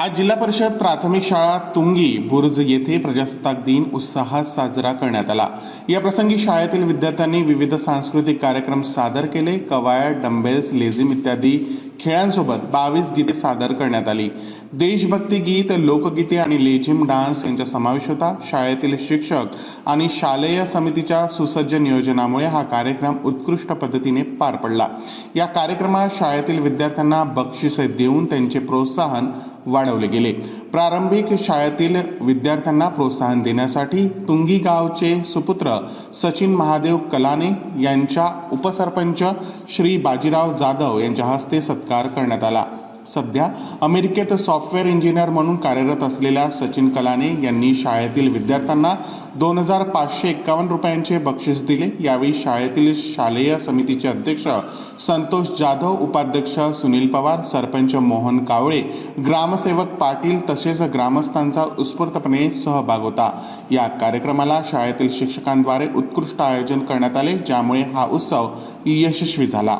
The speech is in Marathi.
आज जिल्हा परिषद प्राथमिक शाळा तुंगी बुर्ज येथे प्रजासत्ताक दिन उत्साहात साजरा करण्यात आला. या प्रसंगी शाळेतील विद्यार्थ्यांनी विविध सांस्कृतिक कार्यक्रम सादर केले. कवायत डंबेल्स लेझिम इत्यादी खेळांसोबत बावीस गीते सादर करण्यात आली. देशभक्ती गीत लोकगीते आणि लेझिम डान्स यांचा समावेश होता. शाळेतील शिक्षक आणि शालेय समितीच्या सुसज्ज नियोजनामुळे हा कार्यक्रम उत्कृष्ट पद्धतीने पार पडला. या कार्यक्रमात शाळेतील विद्यार्थ्यांना बक्षिसे देऊन त्यांचे प्रोत्साहन वाढवले गेले. प्रारंभिक शाळेतील विद्यार्थ्यांना प्रोत्साहन देण्यासाठी तुंगी गावचे सुपुत्र सचिन महादेव कलाने यांच्या उपसरपंच श्री बाजीराव जाधव यांच्या हस्ते सत्कार करण्यात आला. सध्या अमेरिकेत सॉफ्टवेअर इंजिनियर म्हणून कार्यरत असलेल्या सचिन कलाने यांनी शाळेतील विद्यार्थ्यांना दोन हजार पाचशे एक्कावन्न रुपयांचे बक्षीस दिले. यावेळी शाळेतील शालेय समितीचे अध्यक्ष संतोष जाधव उपाध्यक्ष सुनील पवार सरपंच मोहन कावळे ग्रामसेवक पाटील तसेच ग्रामस्थांचा उत्स्फूर्तपणे सहभाग होता. या कार्यक्रमाला शाळेतील शिक्षकांद्वारे उत्कृष्ट आयोजन करण्यात आले ज्यामुळे हा उत्सव यशस्वी झाला.